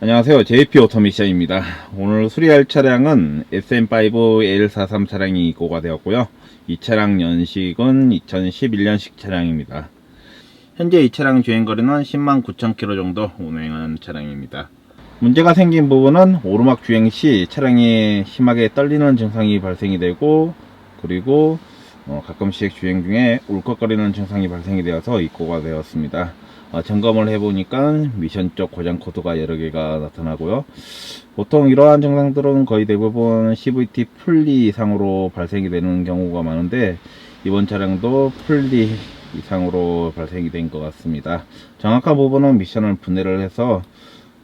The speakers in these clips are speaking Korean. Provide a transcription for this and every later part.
안녕하세요. JP 오토미션입니다. 오늘 수리할 차량은 SM5L43 차량이 입고가 되었고요. 이 차량 연식은 2011년식 차량입니다. 현재 이 차량 주행거리는 10만 9천 킬로 정도 운행한 차량입니다. 문제가 생긴 부분은 오르막 주행 시 차량이 심하게 떨리는 증상이 발생이 되고 그리고 어, 가끔씩 주행 중에 울컥거리는 증상이 발생이 되어서 입고가 되었습니다. 어, 점검을 해보니까 미션 쪽 고장 코드가 여러 개가 나타나고요. 보통 이러한 증상들은 거의 대부분 CVT 풀리 이상으로 발생이 되는 경우가 많은데 이번 차량도 풀리 이상으로 발생이 된 것 같습니다. 정확한 부분은 미션을 분해를 해서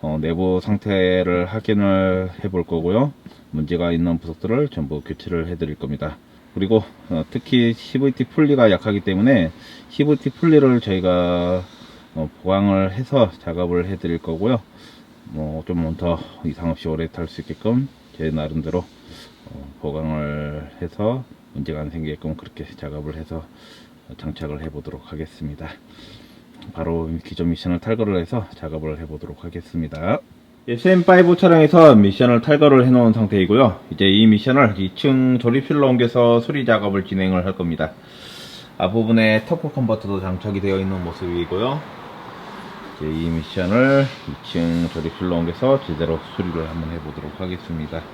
어, 내부 상태를 확인을 해 볼 거고요. 문제가 있는 부속들을 전부 교체를 해 드릴 겁니다. 그리고 어, 특히 CVT 풀리가 약하기 때문에 CVT 풀리를 저희가 어, 보강을 해서 작업을 해 드릴 거고요. 뭐좀더 이상 없이 오래 탈 수 있게끔 제 나름대로 어, 보강을 해서 문제가 안 생기게끔 그렇게 작업을 해서 장착을 해 보도록 하겠습니다. 바로 기존 미션을 탈거를 해서 작업을 해 보도록 하겠습니다. SM5 차량에서 미션을 탈거를 해 놓은 상태이고요. 이제 이 미션을 2층 조립실로 옮겨서 수리 작업을 진행을 할 겁니다. 앞부분에 터프 컨버터도 장착이 되어 있는 모습이고요. 이제 이 미션을 2층 조립실로 옮겨서 제대로 수리를 한번 해보도록 하겠습니다.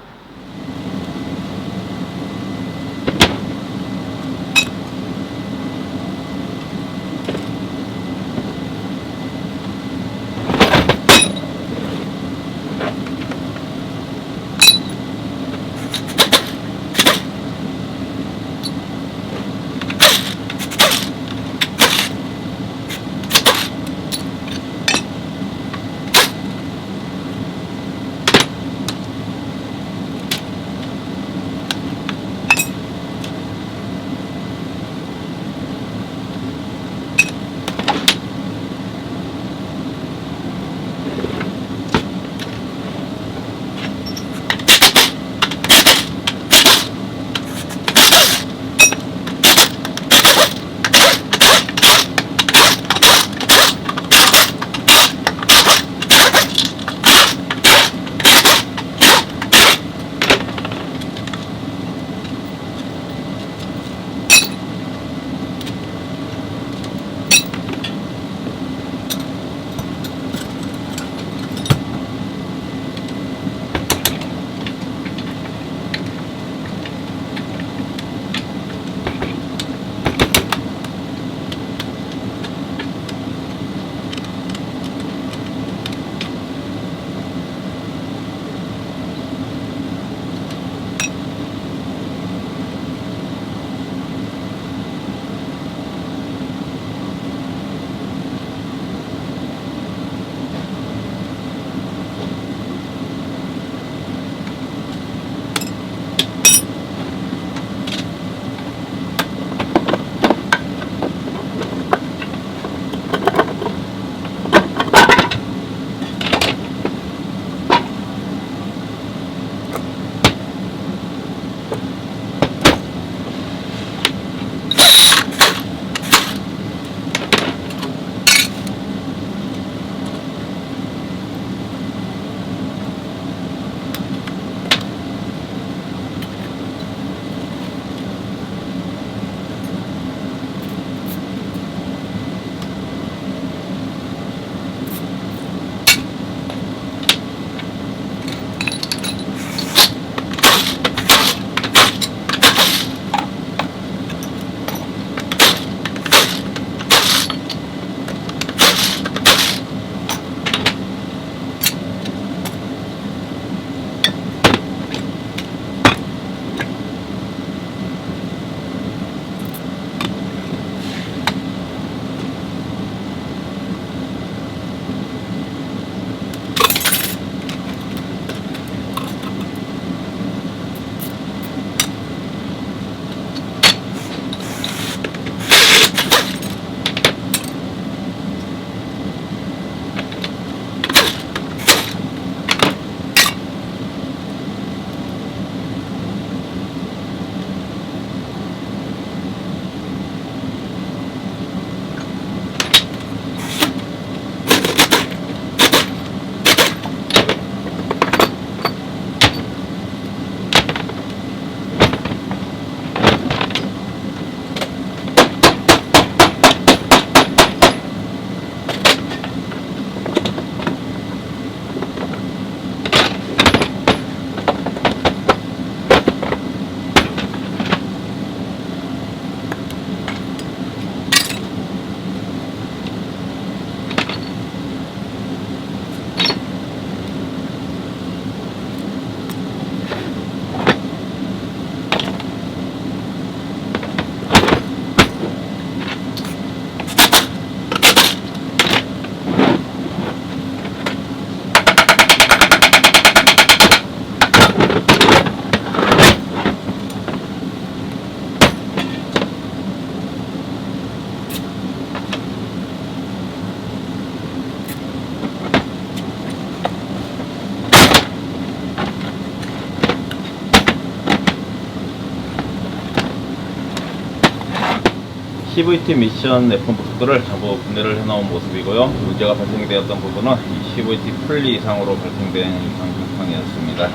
CVT 미션 F1 부스들을 전부 분해를 해놓은 모습이고요. 문제가 발생되었던 부분은 이 CVT 풀리 이상으로 발생된 이상 증상이었습니다.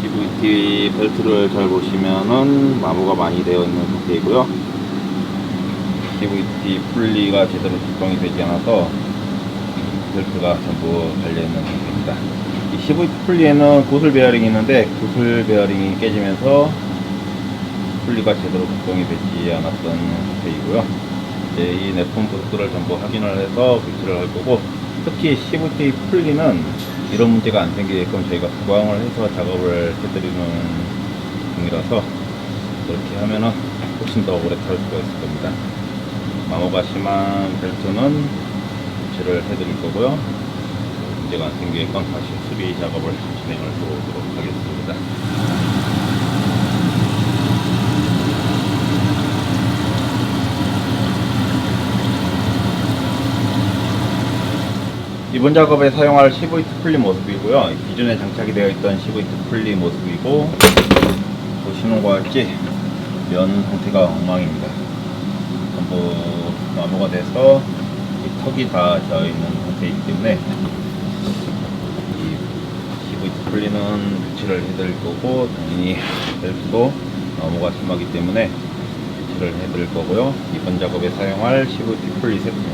CVT 벨트를 잘 보시면은 마모가 많이 되어 있는 상태이고요. CVT 풀리가 제대로 작동이 되지 않아서 벨트가 전부 달려있는 상태입니다. 이 CVT 풀리에는 구슬 베어링이 있는데 구슬 베어링이 깨지면서 풀리가 제대로 작동이 되지 않았던 상태이고요. 이제 이 내품 부스를 전부 확인을 해서 교체를 할 거고 특히 CVT 풀리는 이런 문제가 안 생기게끔 저희가 보강을 해서 작업을 해드리는 중이라서 그렇게 하면은 훨씬 더 오래 탈 수가 있을 겁니다. 마모가 심한 벨트는 교체를 해드릴 거고요. 문제가 안 생기게끔 다시 수리 작업을 진행을 해보도록 하겠습니다. 이번 작업에 사용할 CVT 풀리 모습이고요. 기존에 장착이 되어 있던 CVT 풀리 모습이고 보시는 것과 같이 면 상태가 엉망입니다. 전부 마모가 돼서 이 턱이 다 져 있는 상태이기 때문에 이 CVT 풀리는 교체를 해드릴 거고 당연히 벨트도 마모가 심하기 때문에 교체를 해드릴 거고요. 이번 작업에 사용할 CVT 풀리 세트.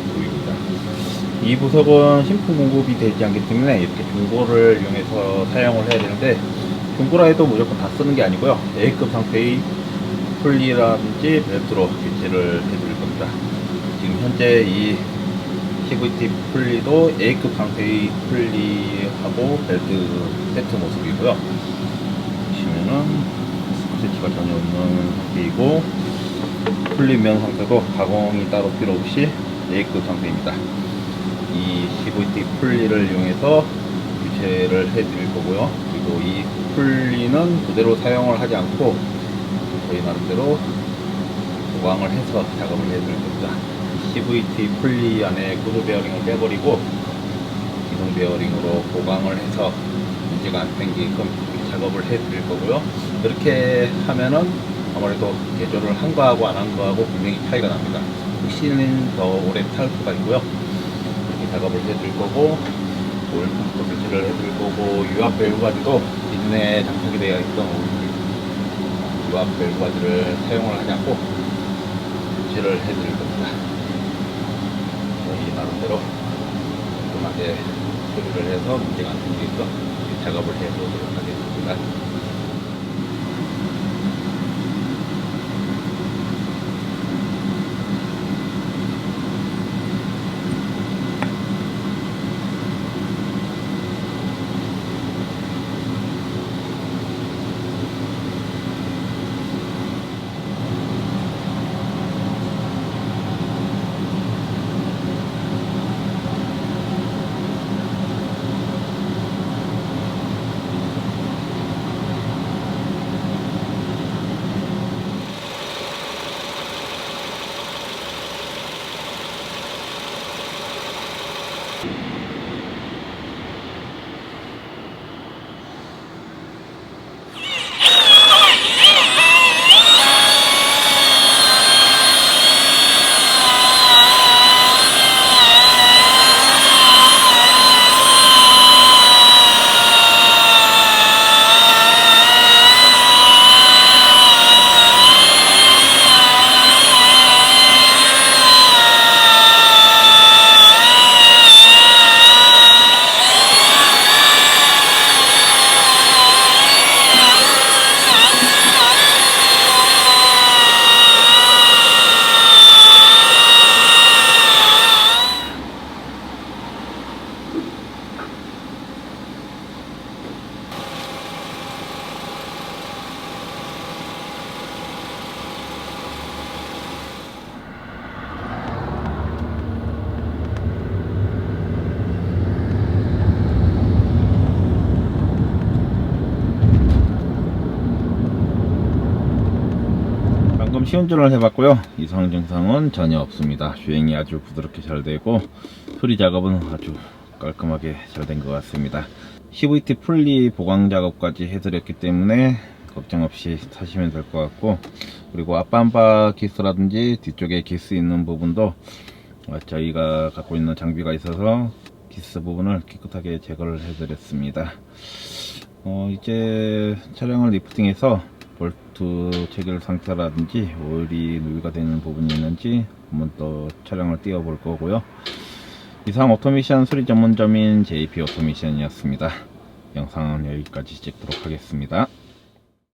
이 부석은 신품 공급이 되지 않기 때문에 이렇게 중고를 이용해서 사용을 해야 되는데 중고라 해도 무조건 다 쓰는 게 아니고요. A급 상태의 풀리라든지 벨트로 교체를 해드릴 겁니다. 지금 현재 이 CVT 풀리도 A급 상태의 풀리하고 벨트 세트 모습이고요. 보시면은 스크래치가 전혀 없는 상태이고 풀리면 상태도 가공이 따로 필요 없이 A급 상태입니다 이 CVT 풀리를 이용해서 교체를 해드릴 거고요. 그리고 이 풀리는 그대로 사용을 하지 않고 저희 나름대로 보강을 해서 작업을 해드릴 겁니다. CVT 풀리 안에 구조 베어링을 빼버리고 기동 베어링으로 보강을 해서 문제가 안 생기게끔 작업을 해드릴 거고요. 이렇게 하면은 아무래도 개조를 한 거하고 안 한 거하고 분명히 차이가 납니다. 훨씬 더 오래 탈 수가 있고요. 작업을 해줄 거고 오일펌프 교체를 해줄 거고 유압 밸브 가지도 기존에 장착이 되어 있던 유압 밸브 가지를 사용을 하지 않고 교체를 해드릴 겁니다. 저희 나름대로 깔끔하게 처리를 해서 문제가 안 생기게끔 작업을 해보도록 하겠습니다. 방금 시운전을 해봤고요. 이상 증상은 전혀 없습니다. 주행이 아주 부드럽게 잘 되고 수리 작업은 아주 깔끔하게 잘 된 것 같습니다. CVT 풀리 보강 작업까지 해드렸기 때문에 걱정 없이 타시면 될 것 같고 그리고 앞밤바 기스라든지 뒤쪽에 기스 있는 부분도 어, 저희가 갖고 있는 장비가 있어서 기스 부분을 깨끗하게 제거를 해드렸습니다. 어, 이제 차량을 리프팅해서 볼트 체결 상태라든지 오일이 누유가 되는 부분이 있는지 한번 또 차량을 띄워 볼 거고요. 이상 오토미션 수리 전문점인 JP 오토미션이었습니다. 영상은 여기까지 찍도록 하겠습니다.